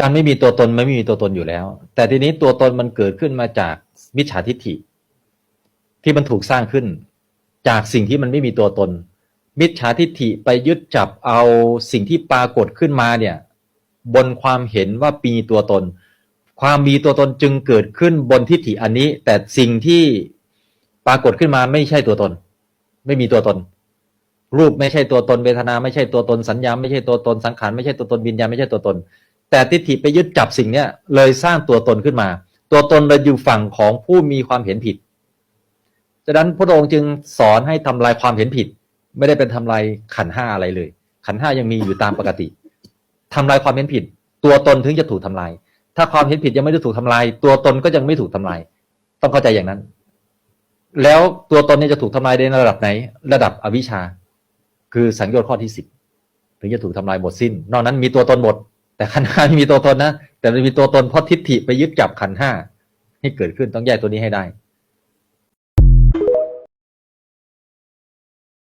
การไม่มีตัวตนไม่มีตัวตนอยู่แล้ว แต่ทีนี้ตัวตนมันเกิดขึ้นมาจากมิจฉาทิฏฐิ ที่มันถูกสร้างขึ้น จากสิ่งที่มันไม่มีตัวตน มิจฉาทิฏฐิไปยึดจับเอาสิ่งที่ปรากฏขึ้นมาเนี่ย บนความเห็นว่ามีตัวตน ความมีตัวตนจึงเกิดขึ้นบนทิฏฐิอันนี้ แต่สิ่งที่ปรากฏขึ้นมาไม่ใช่ตัวตน ไม่มีตัวตน รูปไม่ใช่ตัวตนเวทนา ไม่ใช่ตัวตนสัญญา ไม่ใช่ตัวตนสังขารไม่ใช่ตัวตนวิญญาณไม่ใช่ตัวตน แต่ทิฏฐิไปยึดจับสิ่งเนี้ยเลยสร้างตัวตนขึ้นมา ตัวตนเลยอยู่ฝั่งของผู้มีความเห็นผิดฉะนั้นพระองค์จึงสอนให้ทำลายความเห็นผิด ไม่ได้เป็นทำลายขันห้าอะไรเลย ขันห้ายังมีอยู่ตามปกติทำลายความเห็นผิด ตัวตนถึงจะถูกทำลาย ถ้าความเห็นผิดยังไม่ได้ถูกทำลาย ตัวตนก็ยังไม่ถูกทำลาย ต้องเข้าใจอย่างนั้น แล้วตัวตนเนี่ยจะถูกทำลายในระดับไหน ระดับอวิชชา คือสังโยชน์ข้อที่สิบถึงจะถูกทำลายหมดสิ้น นอกนั้นมีตัวตนหมด แต่ขันห้าไม่มีตัวตนนะแต่มันมีตัวตนเพราะทิฏฐิไปยึดจับขันห้าให้เกิดขึ้นต้องแยกตัวนี้ให้ได้